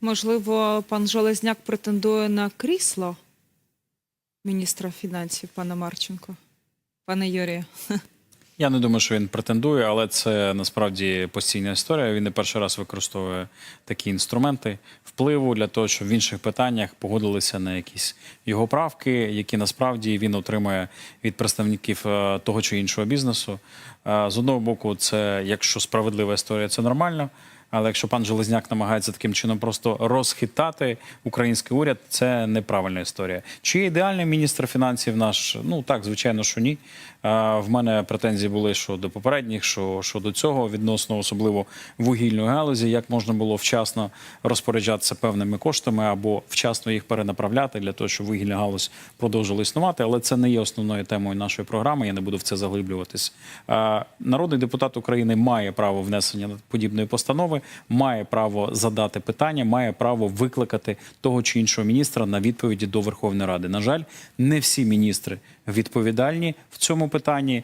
Можливо, пан Железняк претендує на крісло міністра фінансів пана Марченко. Пане Юрію. Я не думаю, що він претендує, але це насправді постійна історія. Він не перший раз використовує такі інструменти впливу для того, щоб в інших питаннях погодилися на якісь його правки, які насправді він отримує від представників е, того чи іншого бізнесу. Е, З одного боку, це якщо справедлива історія, це нормально. Але якщо пан Железняк намагається таким чином просто розхитати український уряд, це неправильна історія. Чи є ідеальний міністр фінансів наш? Ну так, звичайно, що ні. В мене претензії були що до попередніх, що, що до цього відносно особливо вугільної галузі, як можна було вчасно розпоряджатися певними коштами або вчасно їх перенаправляти для того, щоб вугільна галузь продовжила існувати. Але це не є основною темою нашої програми. Я не буду в це заглиблюватись. Народний депутат України має право внесення подібної постанови, має право задати питання, має право викликати того чи іншого міністра на відповіді до Верховної Ради. На жаль, не всі міністри відповідальні в цьому питанні.